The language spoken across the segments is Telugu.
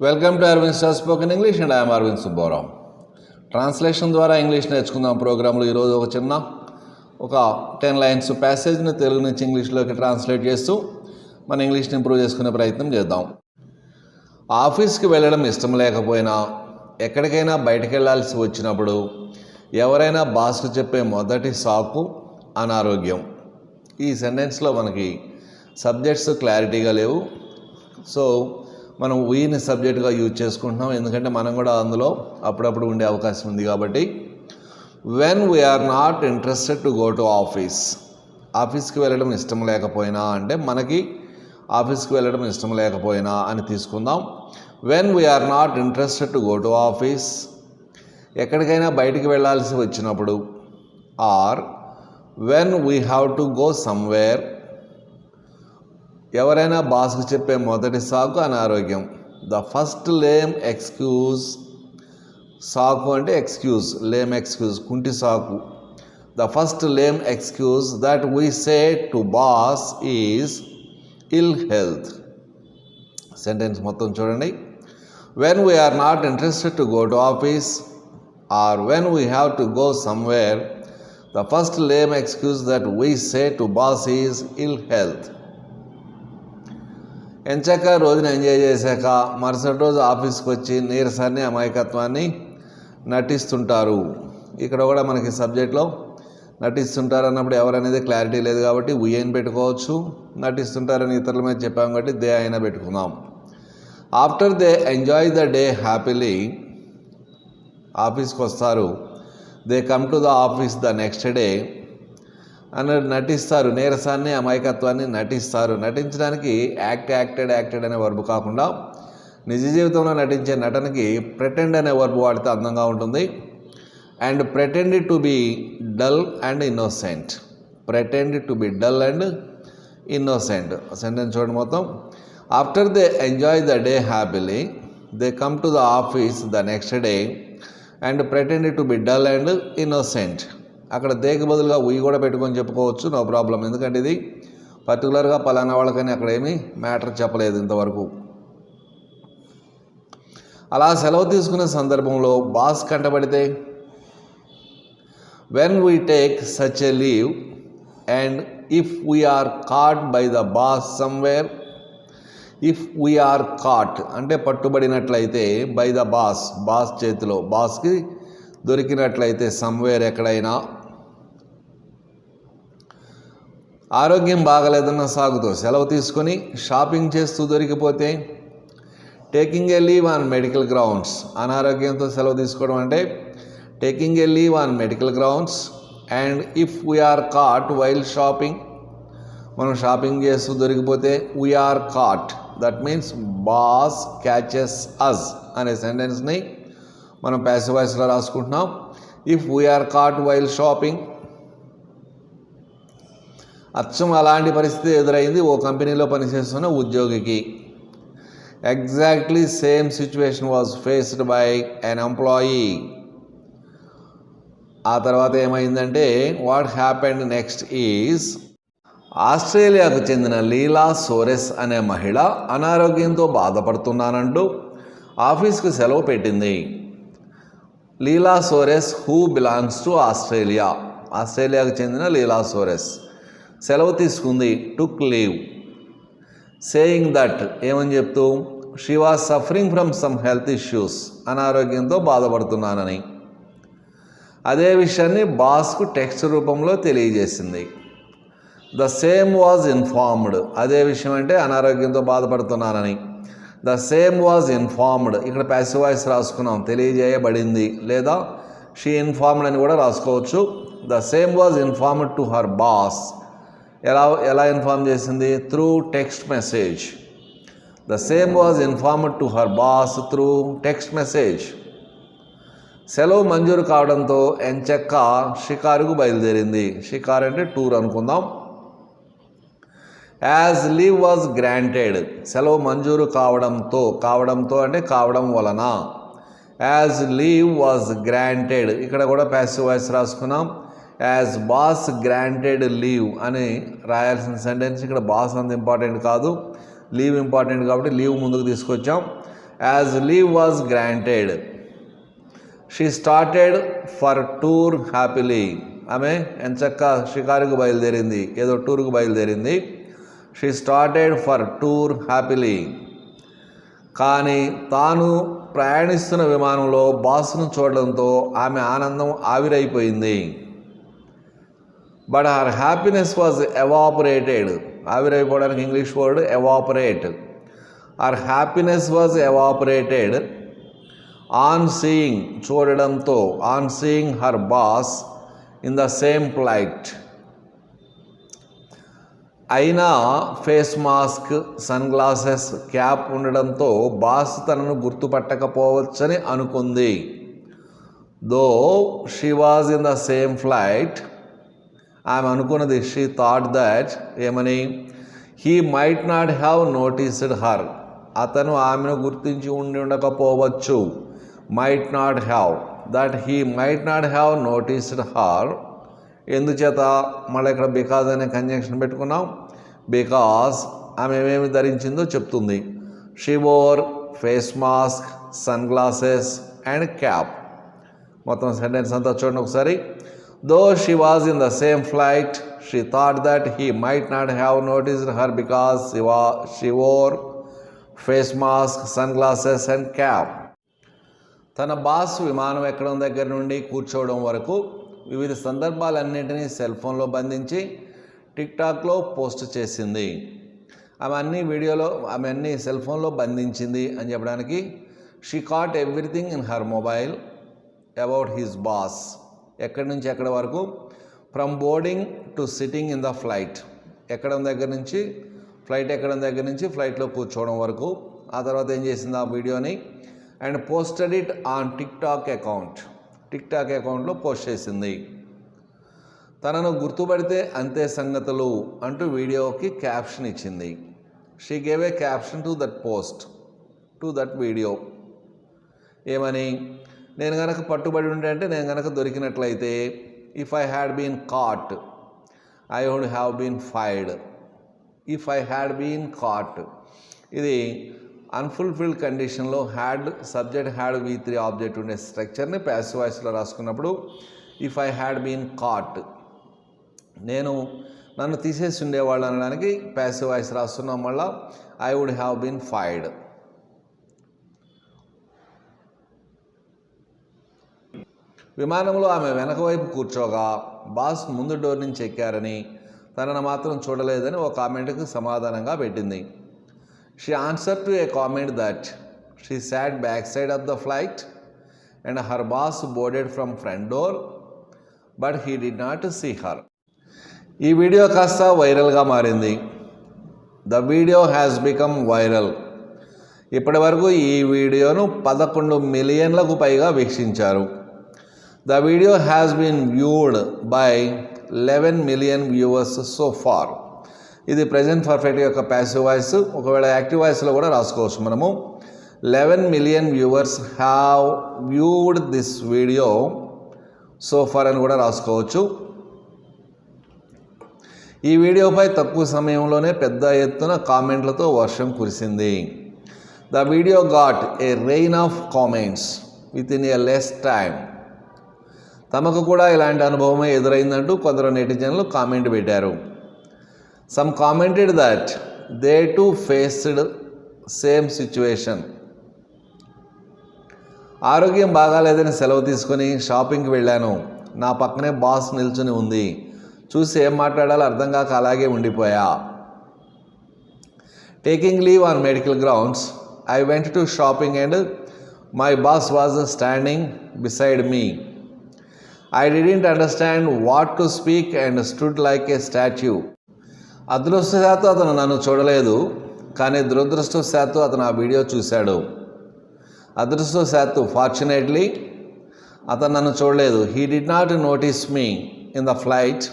Welcome to Aravind star spoken English and I'm Aravind Subbarao translation ద్వారా ఇంగ్లీష్ నేర్చుకుందాం ప్రోగ్రాంలో ఈరోజు ఒక చిన్న ఒక టెన్ లైన్స్ ప్యాసేజ్ని తెలుగు నుంచి ఇంగ్లీష్లోకి ట్రాన్స్లేట్ చేస్తూ మన ఇంగ్లీష్ని ఇంప్రూవ్ చేసుకునే ప్రయత్నం చేద్దాం. ఆఫీస్కి వెళ్ళడం ఇష్టం లేకపోయినా ఎక్కడికైనా బయటకు వెళ్ళాల్సి వచ్చినప్పుడు ఎవరైనా బాస్కు చెప్పే మొదటి సాకు అనారోగ్యం. ఈ సెంటెన్స్లో మనకి సబ్జెక్ట్స్ క్లారిటీగా లేవు. సో మనం వీని సబ్జెక్ట్గా యూజ్ చేసుకుంటున్నాం. ఎందుకంటే మనం కూడా అందులో అప్పుడప్పుడు ఉండే అవకాశం ఉంది కాబట్టి. When we are not interested to go to office ఆఫీస్కి వెళ్ళడం ఇష్టం లేకపోయినా అంటే మనకి ఆఫీస్కి వెళ్ళడం ఇష్టం లేకపోయినా అని తీసుకుందాం. When we are not interested to go to office ఎక్కడికైనా బయటికి వెళ్ళాల్సి వచ్చినప్పుడు or when we have to go somewhere ఎవరైనా బాస్కు చెప్పే మొదటి సాకు అనారోగ్యం. ద ఫస్ట్ లేమ్ ఎక్స్క్యూజ్ సాకు అంటే ఎక్స్క్యూజ్ లేమ్ ఎక్స్క్యూజ్ కుంటి సాకు. The first lame excuse that we say to boss is ill health sentence మొత్తం చూడండి. When we are not interested to go to office or when we have to go somewhere the first lame excuse that we say to boss is ill health ఎంచక్క రోజున ఎంజాయ్ చేశాక మరుసటి రోజు ఆఫీస్కి వచ్చి నీరసాన్ని అమాయకత్వాన్ని నటిస్తుంటారు. ఇక్కడ కూడా మనకి సబ్జెక్ట్లో నటిస్తుంటారు అన్నప్పుడు ఎవరనేది క్లారిటీ లేదు కాబట్టి ఉయ్యని పెట్టుకోవచ్చు నటిస్తుంటారని ఇతరుల మీద చెప్పాం కాబట్టి దే అయినా పెట్టుకుందాం. After they enjoy the day happily ఆఫీస్కి వస్తారు they come to the office the next day. అన్నది నటిస్తారు నీరసాన్ని అమాయకత్వాన్ని నటిస్తారు. నటించడానికి యాక్ట్ యాక్టెడ్ యాక్టెడ్ అనే వర్బు కాకుండా నిజ జీవితంలో నటించే నటనకి ప్రెటెండ్ అనే వర్బు వాడితే అందంగా ఉంటుంది. And pretend to be dull and innocent pretend to be dull and innocent sentence చూడండి మొత్తం. After they enjoy the day happily they come to the office the next day and pretend to be dull and innocent అక్కడ దేకి బదులుగా ఉయ్యి కూడా పెట్టుకొని చెప్పుకోవచ్చు నో ప్రాబ్లం. ఎందుకంటే ఇది పర్టికులర్గా పలానా వాళ్ళకని అక్కడ ఏమీ మ్యాటర్ చెప్పలేదు ఇంతవరకు. అలా సెలవు తీసుకునే సందర్భంలో boss కంటబడితే when we take such a leave and if we are caught by the boss somewhere if we are caught అంటే పట్టుబడినట్లయితే బై ద బాస్ బాస్ చేతిలో బాస్కి దొరికినట్లయితే సమ్వేర్ ఎక్కడైనా ఆరోగ్యం బాగలేదన్న సాగుతో సెలవు తీసుకొని షాపింగ్ చేస్తూ దొరికిపోతే taking a leave on medical grounds. అనారోగ్యంతో సెలవు తీసుకోవడం అంటే taking a leave on medical grounds. And if we are caught while shopping మనం షాపింగ్ చేస్తూ దొరికిపోతే we are caught. That means boss catches us అనే సెంటెన్స్ని మనం ప్యాసివాయిస్లో రాసుకుంటున్నాం. If we are caught while shopping అచ్చం అలాంటి పరిస్థితి ఎదురైంది ఓ కంపెనీలో పనిచేస్తున్న ఉద్యోగికి. Exactly same situation was faced by an employee ఆ తర్వాత ఏమైందంటే వాట్ హ్యాపెండ్ నెక్స్ట్ ఈజ్ ఆస్ట్రేలియాకు చెందిన లీలా సోరెస్ అనే మహిళ అనారోగ్యంతో బాధపడుతున్నానంటూ ఆఫీస్కి సెలవు పెట్టింది. Leela Soares who belongs to Australia? ఆస్ట్రేలియాకు చెందిన లీలా సోరెస్. సెలవు తీసుకుంది టుక్ లీవ్ సేయింగ్ దట్ ఏమని చెప్తూ she was suffering from some health issues అనారోగ్యంతో బాధపడుతున్నానని. అదే విషయాన్ని బాస్కు టెక్స్ట్ రూపంలో తెలియజేసింది. ద సేమ్ వాజ్ ఇన్ఫార్మ్డ్ అదే విషయం అంటే అనారోగ్యంతో బాధపడుతున్నానని. ద సేమ్ వాజ్ ఇన్ఫార్మ్డ్ ఇక్కడ ప్యాసివ్ వాయిస్ రాసుకున్నాం తెలియజేయబడింది. లేదా షీ ఇన్ఫార్మ్డ్ అని కూడా రాసుకోవచ్చు. The same was informed to her boss ఎలా ఎలా ఇన్ఫార్మ్ చేసింది? Through text message the same was informed to her boss through text message సెలవు మంజూరు కావడంతో ఎంచక్క షికారుకు బయలుదేరింది. షికార్ అంటే టూర్ అనుకుందాం. యాజ్ లీవ్ వాజ్ గ్రాంటెడ్ సెలవు మంజూరు కావడంతో కావడంతో అంటే కావడం వలన. యాజ్ లీవ్ వాజ్ గ్రాంటెడ్ ఇక్కడ కూడా ప్యాసివ్ వాయిస్ రాసుకున్నాం. యాజ్ బాస్ గ్రాంటెడ్ లీవ్ అని రాయాల్సిన సెంటెన్స్ ఇక్కడ బాస్ అంత ఇంపార్టెంట్ కాదు. లీవ్ ఇంపార్టెంట్ కాబట్టి లీవ్ ముందుకు తీసుకొచ్చాం. As leave was granted she started for tour happily. ఆమె ఎంచక్క షికారుకు బయలుదేరింది ఏదో టూర్కు బయలుదేరింది. She started for tour happily. కానీ తాను ప్రయాణిస్తున్న విమానంలో బాస్ను చూడడంతో ఆమె ఆనందం ఆవిరైపోయింది. But her happiness was evaporated ఆవిరైపోవడానికి English word evaporate or happiness was evaporated on seeing చూడడంతో on seeing her boss in the same flight అయినా face mask sun glasses cap ఉండడంతో బాస్ తనను గుర్తుపట్టకపోవచ్చని అనుకుంది though she was in the same flight ఆమె అనుకున్నది. షీ థాట్ దట్ ఏమని? He might not have noticed her అతను ఆమెను గుర్తించి ఉండి ఉండకపోవచ్చు. Might not have that he might not have noticed her ఎందుచేత? మళ్ళీ ఇక్కడ బికాజ్ అనే కంజంక్షన్ పెట్టుకున్నాం. బికాస్ ఆమె ఏమేమి ధరించిందో చెప్తుంది. She wore face mask sunglasses and cap మొత్తం సెంటెన్స్ అంతా చూడండి ఒకసారి. Though she was in the same flight she thought that he might not have noticed her because she she wore face mask sunglasses and cap తన బాస్ విమానం ఎక్కడం దగ్గర నుండి కూర్చోవడం వరకు వివిధ సందర్భాలన్నింటినీ సెల్ ఫోన్లో బంధించి టిక్టాక్లో పోస్ట్ చేసింది. ఆమె అన్ని వీడియోలో ఆమె అన్ని సెల్ ఫోన్లో బంధించింది అని చెప్పడానికి she caught everything in her mobile about his boss ఎక్కడి నుంచి ఎక్కడి వరకు? From boarding to sitting in the flight ఎక్కడం దగ్గర నుంచి? ఫ్లైట్ ఎక్కడం దగ్గర నుంచి? ఫ్లైట్లో కూర్చోవడం వరకు. ఆ తర్వాత ఏం చేసింది ఆ వీడియోని? And posted it on TikTok account TikTok అకౌంట్లో పోస్ట్ చేసింది. తనను గుర్తుపడితే అంతే సంగతులు అంటూ వీడియోకి క్యాప్షన్ ఇచ్చింది. She gave a caption to that post to that video ఏమని? నేను కనుక పట్టుబడి ఉంటే అంటే నేను కనుక దొరికినట్లయితే if I had been caught I would have been fired if I had been caught ఇది అన్ఫుల్ఫిల్డ్ కండిషన్లో had subject had V three object ఉండే స్ట్రక్చర్ని ప్యాసివ్ వాయిస్లో రాసుకున్నప్పుడు if I had been caught నేను నన్ను తీసేసి ఉండేవాళ్ళు అనడానికి ప్యాసివ్ వాయిస్ రాస్తున్నాం వల్ల I would have been fired విమానంలో ఆమె వెనక వైపు కూర్చోగా. బాస్ ముందు డోర్ నుంచి ఎక్కారని తనను మాత్రం చూడలేదని ఒక కామెంట్కి సమాధానంగా పెట్టింది. She answer to a comment that she sat back side of the flight and her boss boarded from front door but he did not see her ఈ వీడియో కాస్త వైరల్గా మారింది. The video has become viral ఇప్పటి వరకు ఈ వీడియోను పదకొండు మిలియన్లకు పైగా వీక్షించారు. The video has been viewed by eleven million viewers so far ఇది ప్రజెంట్ పర్ఫెక్ట్ యొక్క ప్యాసివ్ వాయిస్ ఒకవేళ యాక్టివ్ వాయిస్లో కూడా రాసుకోవచ్చు మనము. Eleven million viewers have viewed this video so far అని కూడా రాసుకోవచ్చు. ఈ వీడియోపై తక్కువ సమయంలోనే పెద్ద ఎత్తున కామెంట్లతో వర్షం కురిసింది. The video got a rain of comments within a less time తమకు కూడా ఇలాంటి అనుభవమే ఎదురైందంటూ కొందరు నెటిజన్లు కామెంట్ పెట్టారు. Some commented that they too faced same situation ఆరోగ్యం బాగాలేదని సెలవు తీసుకొని షాపింగ్కి వెళ్ళాను. నా పక్కనే బాస్ నిల్చుని ఉంది. చూసి ఏం మాట్లాడాలో అర్థం కాక అలాగే ఉండిపోయా. Taking leave on medical grounds I went to shopping and my boss was standing beside me I didn't understand what to speak and stood like a statue అదృష్టశాత్తు అతను నన్ను చూడలేదు కానీ దురదృష్టశాత్తు అతను ఆ వీడియో చూశాడు. అదృష్టశాత్తు ఫార్చునేట్లీ అతను నన్ను చూడలేదు. He did not notice me in the flight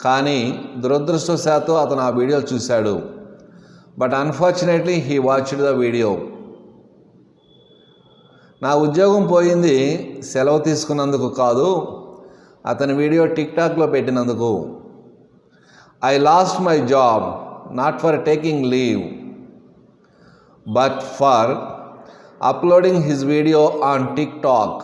కానీ దురదృష్టశాత్తు అతను ఆ వీడియో చూశాడు. But unfortunately he watched the video నా ఉద్యోగం పోయింది సెలవు తీసుకున్నందుకు కాదు అతని వీడియో టిక్ టాక్లో పెట్టినందుకు. I lost my job not for taking leave but for uploading his video on TikTok